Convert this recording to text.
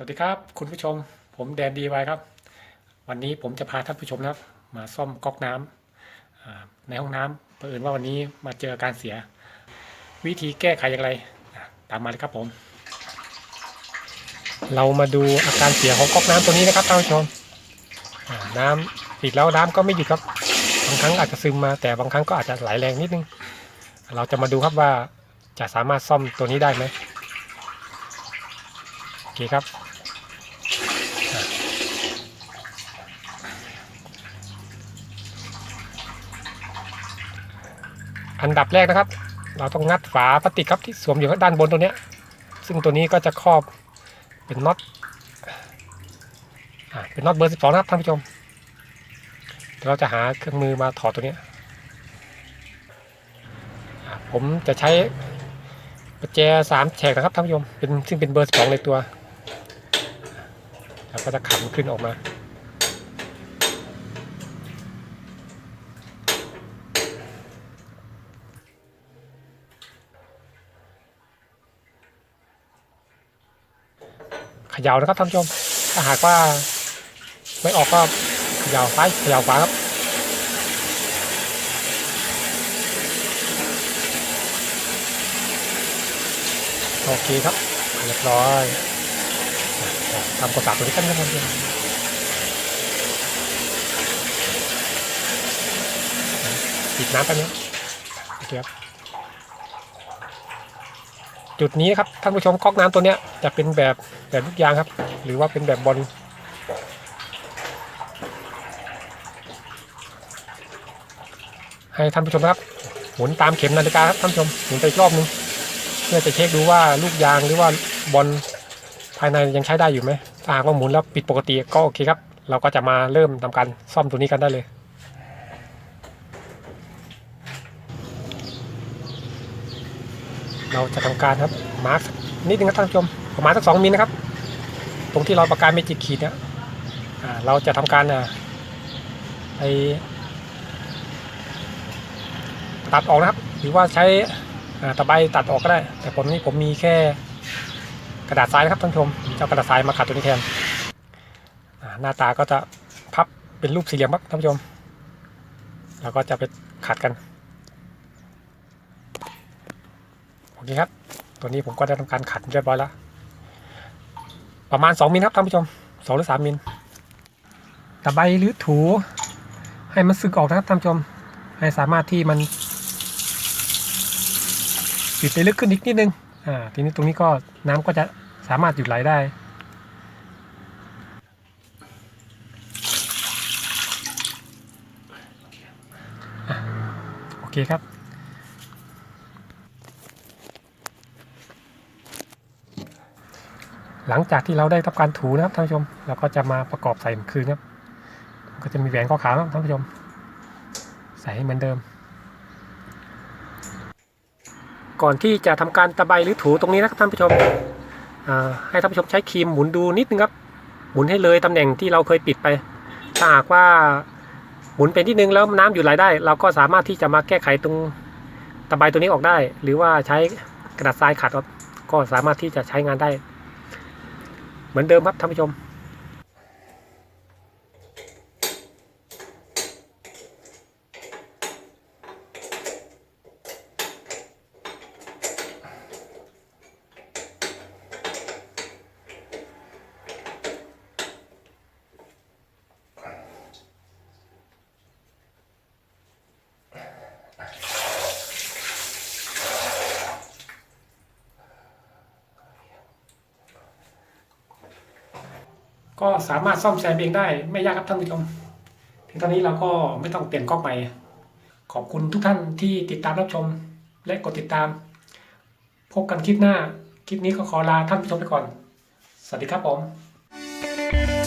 สวัสดีครับ คุณผู้ชม ผมแดนดีไวครับ วันนี้ผมจะพาท่านผู้ชมนะครับ มาซ่อมก๊อกน้ำอ่าในห้องน้ำเผอิญว่าวันนี้มาเจอการเสีย วิธีแก้ไขอย่างไร ตามมาเลยครับผม เรามาดูอาการเสียของก๊อกน้ำตัวนี้นะครับท่านผู้ชมน้ำปิดแล้วน้ำก็ไม่หยุดครับบางครั้งอาจจะซึมมาแต่บางครั้งก็อาจจะไหลแรงนิดนึง เราจะมาดูครับว่าจะสามารถซ่อมตัวนี้ได้ไหมโอเคครับ อันดับแรกนะครับ เราต้องงัดฝาพลาสติกครับที่สวมอยู่ด้านบนตัวนี้ซึ่งตัวนี้ก็จะครอบเป็นน็อตเป็นน็อตเบอร์ 12 นะครับท่านผู้ชมเดี๋ยวเราจะหาเครื่องมือมาถอดตัวนี้ผมจะใช้ประแจสามแฉกนะครับท่านผู้ชมเป็นซึ่งเป็นเบอร์ 12เลยตัว แล้วก็จะขันขึ้นออกมา ขย่านะครับท่านผู้ชม ถ้าหากว่าไม่ออกก็ขย่าซ้ายขย่าขวาครับโอเคครับเรียบร้อยทำกดสามตัวนี้กันนะครับท่านผู้ชมปิดน้ำไปบนี้โอเคครับ จุดนี้ครับท่านผู้ชมก๊อกน้ำตัวเนี้ยจะเป็นแบบแบบลูกยางครับ หรือว่าเป็นแบบบอลให้ท่านผู้ชมครับ หมุนตามเข็มนาฬิกาครับท่านผู้ชมหมุนไปรอบนึงเพื่อจะเช็คดูว่าลูกยางหรือว่าบอลภายในยังใช้ได้อยู่ไหมถ้าหากว่าหมุนแล้วปิดปกติก็โอเคครับ เราก็จะมาเริ่มทำการซ่อมตัวนี้กันได้เลย เราจะทำการครับมาร์กนิดนึงครับท่านผู้ชมประมาณสักสองมิลนะครับ ตรงที่เราประกายเมจิกขีดเนี่ยเราจะทำการไปตัดออกนะครับ หรือว่าใช้ตะไบตัดออกก็ได้ แต่ผมนี่ผมมีแค่กระดาษทรายนะครับท่านผู้ชมจะเอากระดาษทรายมาขัดตัวนี้แทนหน้าตาก็จะพับเป็นรูปสี่เหลี่ยมครับท่านผู้ชมเราก็จะไปขัดกัน โอเคครับ ตัวนี้ผมก็ได้ทำการขัดเรียบร้อยแล้ว ประมาณ 2มิลครับท่านผู้ชม2หรือ3มิลตะไบหรือถูให้มันสึกออกนะครับท่านผู้ชม ให้สามารถที่มันปิดไปลึกขึ้นอีกนิดนึง อ่า ทีนี้ตรงนี้ก็น้ำก็จะสามารถหยุดไหลได้โอเคครับ หลังจากที่เราได้ทำการถูนะครับท่านผู้ชม เราก็จะมาประกอบใส่คืนครับ ก็จะมีแหวนข้อขาวนะครับท่านผู้ชม ใส่ให้เหมือนเดิม ก่อนที่จะทำการตะไบหรือถูตรงนี้นะครับท่านผู้ชมให้ท่านผู้ชมใช้ครีมหมุนดูนิดนึงครับ หมุนให้เลยตำแหน่งที่เราเคยปิดไป ถ้าหากว่าหมุนเป็นที่นึงแล้วน้ำหยุดไหลได้ เราก็สามารถที่จะมาแก้ไขตรงตะไบตัวนี้ออกได้ หรือว่าใช้กระดาษทรายขัดก็สามารถที่จะใช้งานได้ เหมือนเดิมครับท่านผู้ชม ก็สามารถซ่อมแซมเองได้ไม่ยากครับท่านผู้ชมถึงตอนนี้เราก็ไม่ต้องเปลี่ยนก๊อกใหม่ขอบคุณทุกท่านที่ติดตามรับชมและกดติดตาม พบกันคลิปหน้า คลิปนี้ก็ขอลาท่านผู้ชมไปก่อน สวัสดีครับผม